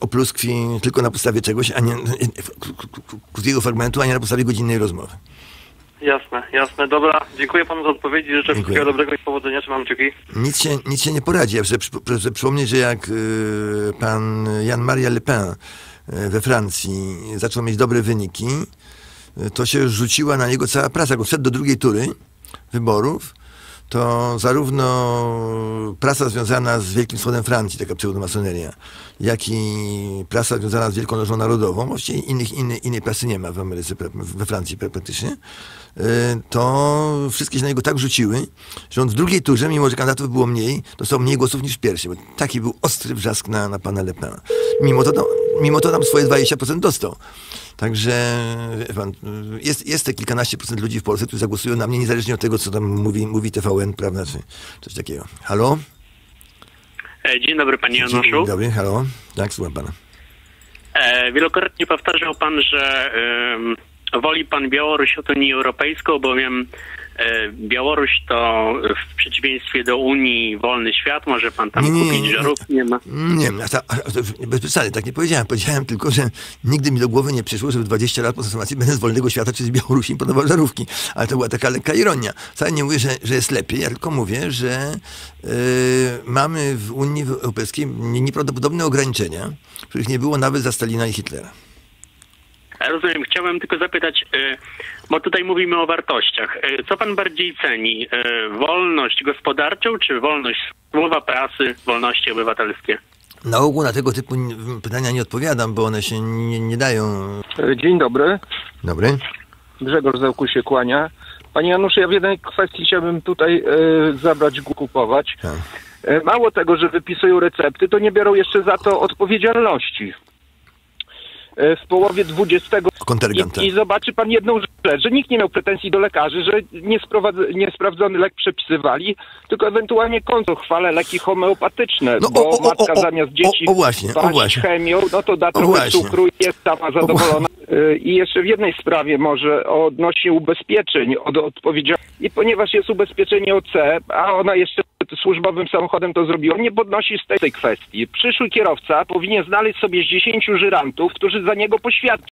o pluskwi tylko na podstawie czegoś, a nie krótkiego fragmentu, a nie na podstawie godzinnej rozmowy. Jasne, jasne. Dobra, dziękuję panu za odpowiedzi. Życzę Dziękuję. wszystkiego dobrego i powodzenia. Trzymam kciuki. Nic się, nic się nie poradzi. Ja proszę przypomnieć, że jak y, pan Jan-Maria Le Pen y, we Francji zaczął mieć dobre wyniki, y, to się rzuciła na niego cała prasa. On wszedł do drugiej tury wyborów, to zarówno prasa związana z Wielkim Wschodem Francji, taka pseudomasoneria, jak i prasa związana z Wielką Lożą Narodową, właściwie innych, innej, innej prasy nie ma w Ameryce, we Francji pra- praktycznie, y, to wszystkie się na niego tak rzuciły, że on w drugiej turze, mimo że kandydatów było mniej, dostał mniej głosów niż w pierwszej, bo taki był ostry wrzask na, na pana Le Pen. Mimo to, tam- mimo to tam swoje 20% dostał. Także pan, jest, jest te kilkanaście procent ludzi w Polsce, którzy zagłosują na mnie, niezależnie od tego, co tam mówi, mówi TVN, prawda, czy coś takiego. Halo? E, Dzień dobry panie Januszu. Dzień dobry, halo? Tak, słucham pana. E, Wielokrotnie powtarzał pan, że em, woli pan Białoruś od Unii Europejską, bowiem Białoruś to w przeciwieństwie do Unii wolny świat, może pan tam Nie, kupić nie. żarówki, nie ma. Nie, a ta, a to bez przesady, tak nie powiedziałem. Powiedziałem tylko, że nigdy mi do głowy nie przyszło, że w 20 lat po transformacji będę z wolnego świata czy z Białorusi importował żarówki. Ale to była taka lekka ironia. Wcale nie mówię, że, że jest lepiej, ja tylko mówię, że yy, mamy w Unii Europejskiej nie- nieprawdopodobne ograniczenia, których nie było nawet za Stalina i Hitlera. E, Rozumiem, chciałem tylko zapytać, e, bo tutaj mówimy o wartościach. E, Co pan bardziej ceni? E, Wolność gospodarczą, czy wolność słowa, prasy, wolności obywatelskie? Na ogół na tego typu pytania nie odpowiadam, bo one się nie, nie dają. Dzień dobry. Dobry? Grzegorz Zełku się kłania. Panie Januszu, ja w jednej kwestii chciałbym tutaj e, zabrać kupować. Tak. E, mało tego, że wypisują recepty, to nie biorą jeszcze za to odpowiedzialności. E, w połowie XX. I, I zobaczy pan jedną rzecz, że nikt nie miał pretensji do lekarzy, że niesprawdzony lek przepisywali, tylko ewentualnie kończą chwale leki homeopatyczne, No, bo o, o, o, matka zamiast dzieci o, właśnie, właśnie. chemią, no to da trochę cukru i jest sama zadowolona. Y, I jeszcze w jednej sprawie może odnośnie ubezpieczeń od odpowiedzialności. I ponieważ jest ubezpieczenie OC, a ona jeszcze służbowym samochodem to zrobiła, nie podnosi z tej, tej kwestii. Przyszły kierowca powinien znaleźć sobie z 10 żyrantów, którzy za niego poświadczą.